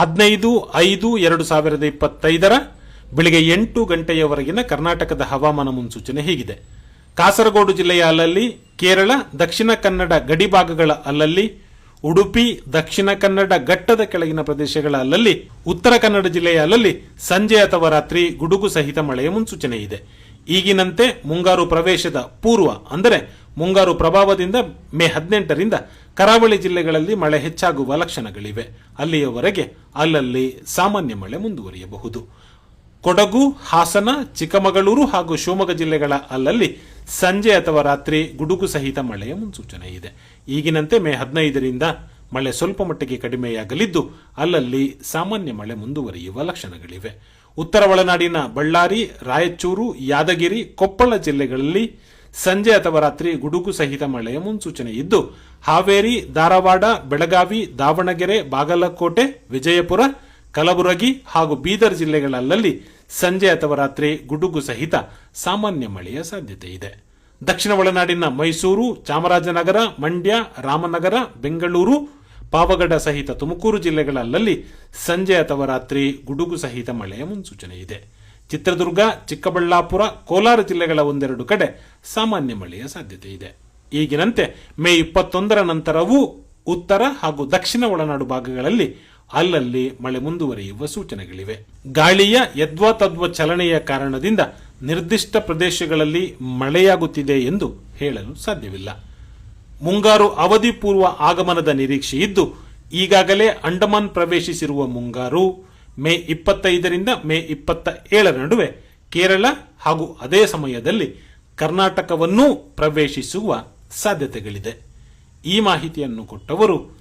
ಹದಿನೈದು, ಐದು, ಎರಡು ಸಾವಿರದ ಇಪ್ಪತ್ತೈದರ ಬೆಳಿಗ್ಗೆ ಎಂಟು ಗಂಟೆಯವರೆಗಿನ ಕರ್ನಾಟಕದ ಹವಾಮಾನ ಮುನ್ಸೂಚನೆ ಹೀಗಿದೆ. ಕಾಸರಗೋಡು ಜಿಲ್ಲೆಯ ಅಲ್ಲಲ್ಲಿ, ಕೇರಳ, ದಕ್ಷಿಣ ಕನ್ನಡ ಗಡಿ ಭಾಗಗಳ ಅಲ್ಲಲ್ಲಿ, ಉಡುಪಿ, ದಕ್ಷಿಣ ಕನ್ನಡ ಘಟ್ಟದ ಕೆಳಗಿನ ಪ್ರದೇಶಗಳ ಅಲ್ಲಲ್ಲಿ, ಉತ್ತರ ಕನ್ನಡ ಜಿಲ್ಲೆಯ ಅಲ್ಲಲ್ಲಿ ಸಂಜೆ ಅಥವಾ ರಾತ್ರಿ ಗುಡುಗು ಸಹಿತ ಮಳೆಯ ಮುನ್ಸೂಚನೆ ಇದೆ. ಈಗಿನಂತೆ ಮುಂಗಾರು ಪ್ರವೇಶದ ಪೂರ್ವ, ಅಂದರೆ ಮುಂಗಾರು ಪ್ರಭಾವದಿಂದ ಮೇ ಹದಿನೆಂಟರಿಂದ ಕರಾವಳಿ ಜಿಲ್ಲೆಗಳಲ್ಲಿ ಮಳೆ ಹೆಚ್ಚಾಗುವ ಲಕ್ಷಣಗಳಿವೆ. ಅಲ್ಲಿಯವರೆಗೆ ಅಲ್ಲಲ್ಲಿ ಸಾಮಾನ್ಯ ಮಳೆ ಮುಂದುವರಿಯಬಹುದು. ಕೊಡಗು, ಹಾಸನ, ಚಿಕ್ಕಮಗಳೂರು ಹಾಗೂ ಶಿವಮೊಗ್ಗ ಜಿಲ್ಲೆಗಳ ಅಲ್ಲಲ್ಲಿ ಸಂಜೆ ಅಥವಾ ರಾತ್ರಿ ಗುಡುಗು ಸಹಿತ ಮಳೆಯ ಮುನ್ಸೂಚನೆ ಇದೆ. ಈಗಿನಂತೆ ಮೇ ಹದಿನೈದರಿಂದ ಮಳೆ ಸ್ವಲ್ಪ ಮಟ್ಟಿಗೆ ಕಡಿಮೆಯಾಗಲಿದ್ದು, ಅಲ್ಲಲ್ಲಿ ಸಾಮಾನ್ಯ ಮಳೆ ಮುಂದುವರಿಯುವ ಲಕ್ಷಣಗಳಿವೆ. ಉತ್ತರ ಒಳನಾಡಿನ ಬಳ್ಳಾರಿ, ರಾಯಚೂರು, ಯಾದಗಿರಿ, ಕೊಪ್ಪಳ ಜಿಲ್ಲೆಗಳಲ್ಲಿ ಸಂಜೆ ಅಥವಾ ರಾತ್ರಿ ಗುಡುಗು ಸಹಿತ ಮಳೆಯ ಮುನ್ಸೂಚನೆ ಇದ್ದು, ಹಾವೇರಿ, ಧಾರವಾಡ, ಬೆಳಗಾವಿ, ದಾವಣಗೆರೆ, ಬಾಗಲಕೋಟೆ, ವಿಜಯಪುರ, ಕಲಬುರಗಿ ಹಾಗೂ ಬೀದರ್ ಜಿಲ್ಲೆಗಳಲ್ಲಲ್ಲಿ ಸಂಜೆ ಅಥವಾ ರಾತ್ರಿ ಗುಡುಗು ಸಹಿತ ಸಾಮಾನ್ಯ ಮಳೆಯ ಸಾಧ್ಯತೆ ಇದೆ. ದಕ್ಷಿಣ ಒಳನಾಡಿನ ಮೈಸೂರು, ಚಾಮರಾಜನಗರ, ಮಂಡ್ಯ, ರಾಮನಗರ, ಬೆಂಗಳೂರು, ಪಾವಗಡ ಸಹಿತ ತುಮಕೂರು ಜಿಲ್ಲೆಗಳಲ್ಲಲ್ಲಿ ಸಂಜೆ ಅಥವಾ ರಾತ್ರಿ ಗುಡುಗು ಸಹಿತ ಮಳೆಯ ಮುನ್ಸೂಚನೆ ಇದೆ. ಚಿತ್ರದುರ್ಗ, ಚಿಕ್ಕಬಳ್ಳಾಪುರ, ಕೋಲಾರ ಜಿಲ್ಲೆಗಳ ಒಂದೆರಡು ಕಡೆ ಸಾಮಾನ್ಯ ಮಳೆಯ ಸಾಧ್ಯತೆ ಇದೆ. ಈಗಿನಂತೆ ಮೇ ಇಪ್ಪತ್ತೊಂದರ ನಂತರವೂ ಉತ್ತರ ಹಾಗೂ ದಕ್ಷಿಣ ಒಳನಾಡು ಭಾಗಗಳಲ್ಲಿ ಅಲ್ಲಲ್ಲಿ ಮಳೆ ಮುಂದುವರಿಯುವ ಸೂಚನೆಗಳಿವೆ. ಗಾಳಿಯ ಯದ್ವಾ ತದ್ವ ಚಲನೆಯ ಕಾರಣದಿಂದ ನಿರ್ದಿಷ್ಟ ಪ್ರದೇಶಗಳಲ್ಲಿ ಮಳೆಯಾಗುತ್ತಿದೆ ಎಂದು ಹೇಳಲು ಸಾಧ್ಯವಿಲ್ಲ. ಮುಂಗಾರು ಅವಧಿ ಪೂರ್ವ ಆಗಮನದ ನಿರೀಕ್ಷೆ ಇದ್ದು ಈಗಾಗಲೇ ಅಂಡಮಾನ್ ಪ್ರವೇಶಿಸಿರುವ ಮುಂಗಾರು ಮೇ ಇಪ್ಪತ್ತೈದರಿಂದ ಮೇ ಇಪ್ಪತ್ತ ಏಳರ ನಡುವೆ ಕೇರಳ ಹಾಗೂ ಅದೇ ಸಮಯದಲ್ಲಿ ಕರ್ನಾಟಕವನ್ನೂ ಪ್ರವೇಶಿಸುವ ಸಾಧ್ಯತೆಗಳಿದೆ. ಈ ಮಾಹಿತಿಯನ್ನು ಕೊಟ್ಟವರು